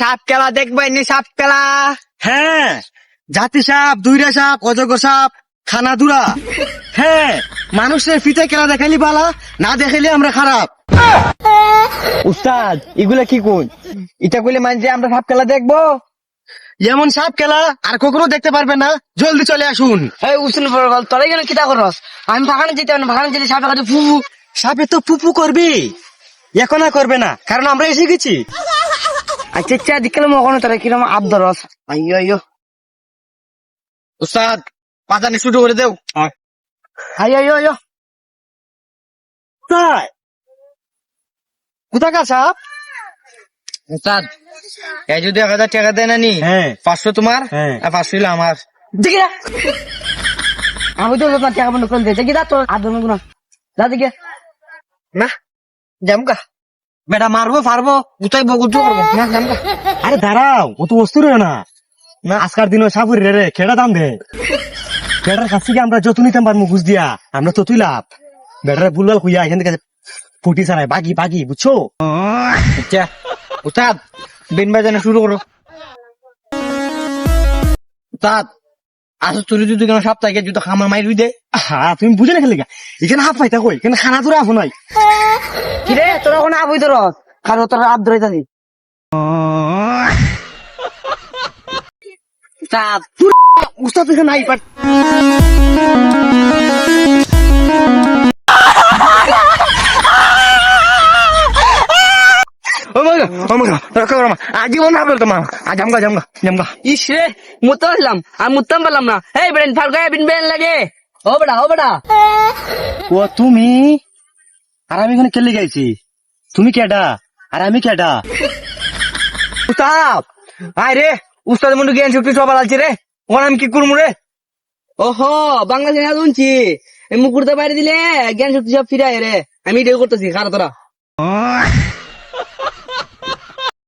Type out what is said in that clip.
সাপ খেলা দেখবেন নি সাপ খেলা হ্যাঁ জাতি সাপ দুইরা সাপ অজগর সাপ খানাদুরা হ্যাঁ মানুষের ফিতে খেলা দেখাইলি বালা না দেখাইলে আমরা খারাপ। উস্তাদ এগুলা কি কোন এটা কইলে মানছে আমরা সাপ খেলা দেখব? এমন সাপ খেলা আর কখনো দেখতে পারবে না। জলদি চলে আসুন। এই উসুল বল তোরা গেলে কিটা করস? আমি ভাগানে যেতে না ভাগানে যেতে সাপে কাছে ফুফু। সাপে তো পুপু করবি এখন আর করবে না কারণ আমরা এসে গেছি। আচ্ছা আচ্ছা দেখলে মনে তোরা কিরম আবদরস আইয়ো আইয়ো। উস্তাদ পাতানি শুরু করে দেও। আইয়ো আইয়ো আইয়ো। তাই কোথাকার সাপ উস্তাদ এই যদি এক হাজার টাকা দেয় না নি পাঁচশো তোমার। আর পাঁচশো আমার দেখি আমি তো টাকা বন্ধ করে দিয়েছি দেখি যা তোর আর ধরুন যা দেখি না জামকা বেটা মারবো পারব উঠাই বকুল করব। না আরে দাঁড়াও ও তো অস্তুর না। না আজকার দিনে সাপুরি রে রে খেড়া দাম দে? বেটার কাছ থেকে আমরা যত নিতাম পারব ঘুষ দিয়া আমরা তো তুই লাভ। বেটারে বুলবাল খুইয়া এখান থেকে ফুটি ছাড়াই বাকি বাকি বুঝছ? আচ্ছা উস্তাদ বিন বাজানো শুরু করো। উস্তাদ আসো চুরি যদি কেন সপ্তাহে যদি খামার মাই দে হ্যাঁ তুমি বুঝে না খেলে এখানে হাফ পাইতা কই? এখানে খানা তোরা আফু নাই। কিরে তোরা ওখানে আবই তোর কারও তোরা আব ধরে জানি উস্তাদ উস্তাদ এখানে নাই পার আজীবন না বলতো মা। আজ আমগা জামগা জামগা। ইস রে মুত্তা হইলাম আর মুত্তাম পারলাম না। এই বেরেন ফালকা বিন বেন লাগে। ও বেটা ও বেটা ও তুমি? আর আমি এখানে খেলে গেছি তুমি কেডা? আর আমি কেডা? উস্তাদ আয় রে উস্তাদ মুন্ডু জ্ঞান শক্তি সব আলালছে রে। ওখানে আমি কি করব রে? ওহো বাংলা সিনেমা শুনছি। এই মুকুরটা বাইরে দিলে জ্ঞান শক্তি সব ফিরে আয় রে। আমি এটাই করতেছি খারাপ তোরা।